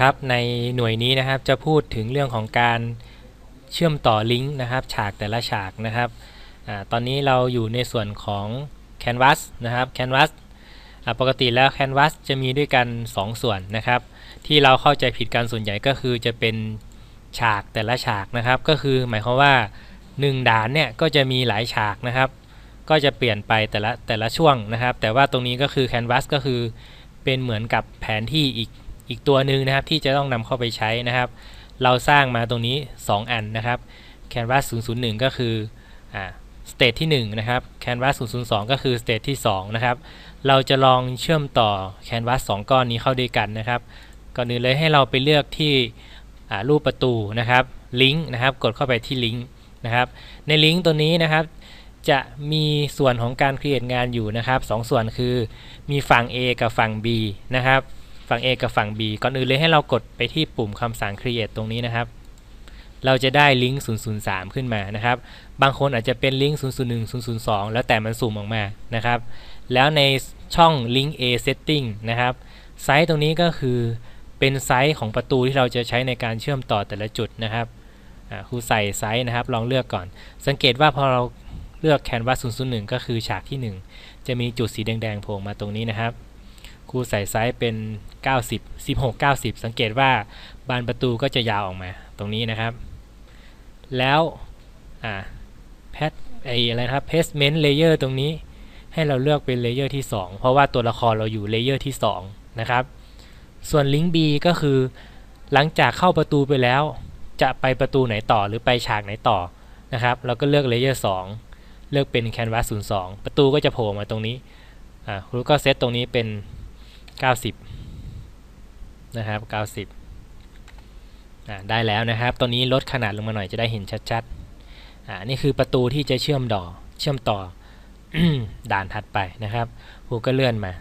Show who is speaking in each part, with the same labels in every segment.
Speaker 1: ครับในหน่วยนี้นะครับจะพูดถึงเรื่องของการเชื่อมต่อลิงก์นะครับ ฉากแต่ละฉากนะครับอตอนนี้เราอยู่ในส่วนของ Canvas นะครับ Canvas ปกติแล้ว Canvas จะมีด้วยกัน 2 ส่วนนะครับ ที่เราเข้าใจผิดกันส่วนใหญ่ก็คือจะเป็นฉากแต่ละฉากนะครับ ก็คือหมายความว่า 1 ด่านเนี่ยก็จะมีหลายฉากนะครับ ก็จะเปลี่ยนไปแต่ละแต่ละช่วงนะครับ แต่ว่าตรงนี้ก็คือ Canvas ก็คือเป็นเหมือนกับแผนที่อีก อีกตัวหนึ่งนะครับที่จะต้องนำเข้าไปใช้นะครับ เราสร้างมาตรงนี้ 2 อันนะครับ Canvas 001 ก็คืออ่าสเตจที่ 1 นะครับ Canvas 002 ก็คือสเตจที่ 2 นะครับ เราจะลองเชื่อมต่อ Canvas 2 ก้อนนี้เข้าด้วยกันนะครับ ก่อนอื่นเลยให้เราไปเลือกที่รูปประตูนะครับลิงก์นะครับ กดเข้าไปที่ลิงก์นะครับ ในลิงก์ตัวนี้นะครับจะมีส่วนของการ create งานอยู่นะครับสองส่วนคือมีฝั่ง A กับฝั่ง B นะครับ ฝั่ง A กับฝั่ง B ก่อนอื่นเลยให้เรากดไปที่ปุ่มคำสั่ง create ตรงนี้นะครับ เราจะได้ลิงก์ 003 ขึ้นมานะครับ บางคนอาจจะเป็นลิงก์ 001 002 แล้วแต่มันสุ่มออกมานะครับ แล้วในช่อง link A setting นะครับ ไซส์ตรงนี้ก็คือเป็นไซส์ของประตูที่เราจะใช้ในการเชื่อมต่อแต่ละจุดนะครับครูใส่ไซส์นะครับ ลองเลือกก่อน สังเกตว่าพอเราเลือก Canvas 001 ก็คือฉากที่ 1 จะมีจุดสีแดงๆโผล่มาตรงนี้นะครับครูใส่ไซส์เป็น 90 16 90 สังเกตว่าบานประตูก็จะยาวออกมาตรงนี้นะครับ แล้วอ่าแพทไออะไรนะครับ placement layer ตรงนี้ให้เราเลือกเป็นเลเยอร์ที่ 2 เพราะว่าตัวละครเราอยู่เลเยอร์ที่ 2 นะครับ ส่วนลิงก์ B ก็คือหลังจากเข้าประตูไปแล้ว จะไปประตูไหนต่อหรือไปฉากไหนต่อนะครับ เราก็เลือกเลเยอร์2เลือกเป็น Canvas 02 ประตูก็จะโผล่มาตรงนี้อ่าครูก็เซตตรงนี้เป็น 90 นะครับ 90อ่าได้แล้วนะครับ ตัวนี้ลดขนาดลงมาหน่อยจะได้เห็นชัดๆอ่านี่คือประตูที่จะเชื่อมต่อเชื่อมต่อด่านถัดไปนะครับครูก็เลื่อนมา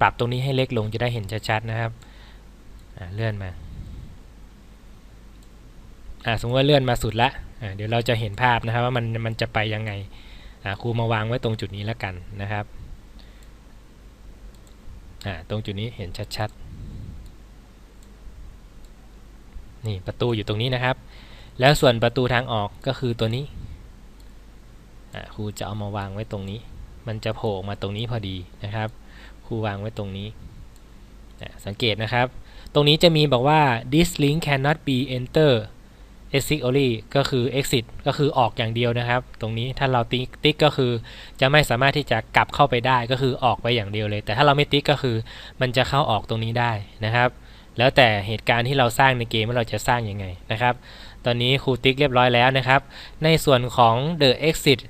Speaker 1: ปรับตรงนี้ให้เล็กลงจะได้เห็นชัดๆนะครับอ่าเลื่อนมาอ่าสมมติว่าเลื่อนมาสุดละอ่าเดี๋ยวเราจะเห็นภาพนะครับว่ามันมันจะไปยังไงอ่าครูมาวางไว้ตรงจุดนี้แล้วกันนะครับอ่าตรงจุดนี้เห็นชัดๆ นี่ประตูอยู่ตรงนี้นะครับ แล้วส่วนประตูทางออกก็คือตัวนี้ครูจะเอามาวางไว้ตรงนี้ มันจะโผล่มาตรงนี้พอดีนะครับ ครูวางไว้ตรงนี้ สังเกตนะครับ ตรงนี้จะมีบอกว่า this link cannot be enter exit only ก็คือ exit ก็คือออกอย่างเดียวนะครับ ตรงนี้ถ้าเราติ๊กติ๊กก็คือจะไม่สามารถที่จะกลับเข้าไปได้ก็คือออกไปอย่างเดียวเลย แต่ถ้าเราไม่ติ๊กก็คือมันจะเข้าออกตรงนี้ได้นะครับ แล้วแต่เหตุการณ์ที่เราสร้างในเกมว่าเราจะสร้างยังไงนะครับ ตอนนี้ครูติ๊กเรียบร้อยแล้วนะครับ ในส่วนของ the exit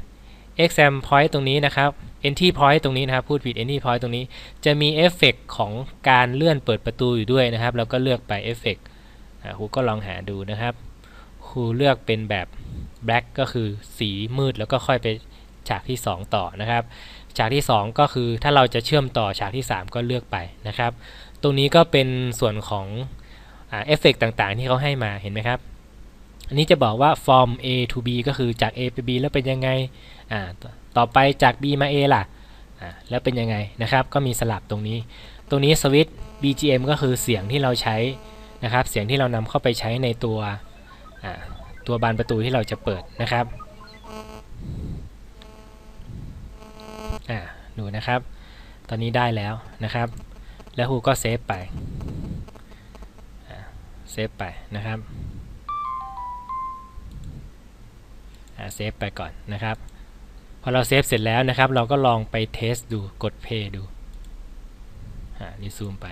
Speaker 1: exam point ตรงนี้นะครับ entry point ตรงนี้นะครับ พูดผิด entry point ตรงนี้ จะมีเอฟเฟกของการเลื่อนเปิดประตูอยู่ด้วยนะครับ เราก็เลือกไปเอฟเฟกครูก็ลองหาดูนะครับ ครูเลือกเป็นแบบ black ก็คือสีมืดแล้วก็ค่อยไปฉากที่ 2 ต่อนะครับ ฉากที่ 2 ก็คือถ้าเราจะเชื่อมต่อฉากที่ 3 ก็เลือกไปนะครับ ตรงนี้ก็เป็นส่วนของเอฟเฟกต่างๆ ที่เขาให้มาเห็นไหมครับ อันนี้จะบอกว่า from A to B ก็คือจาก A ไป B แล้วเป็นยังไงต่อไปจาก B มา A ล่ะแล้วเป็นยังไงนะครับ ก็มีสลับตรงนี้ ตรงนี้สวิตช์ BGM ก็คือเสียงที่เราใช้นะครับ เสียงที่เรานำเข้าไปใช้ในตัวตัวบานประตูที่เราจะเปิดนะครับดูนะครับ ตอนนี้ได้แล้วนะครับ แล้วครูก็เซฟไปเซฟไปนะครับเซฟไปก่อนนะครับ พอเราเซฟเสร็จแล้วนะครับ เราก็ลองไปเทสดูกด play ดูนี่ซูมไป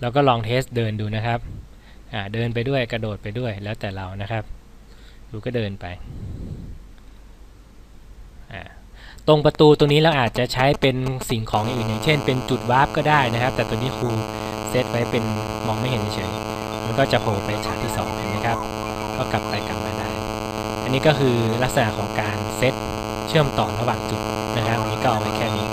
Speaker 1: เราก็ลองเทสเดินดูนะครับเดินไปด้วยกระโดดไปด้วยแล้วแต่เรานะครับดูก็เดินไป ตรงประตูตรงนี้เราอาจจะใช้เป็นสิ่งของอื่นอย่างเช่น เป็นจุดวาร์ปก็ได้นะครับ แต่ตัวนี้ครูเซตไว้เป็นมองไม่เห็นเฉยมันก็จะโผล่ไปฉากที่2เห็นไหมครับ ก็กลับไปกลับมาได้ อันนี้ก็คือลักษณะของการเซตเชื่อมต่อระหว่างจุดนะครับวันนี้ก็เอาไว้แค่นี้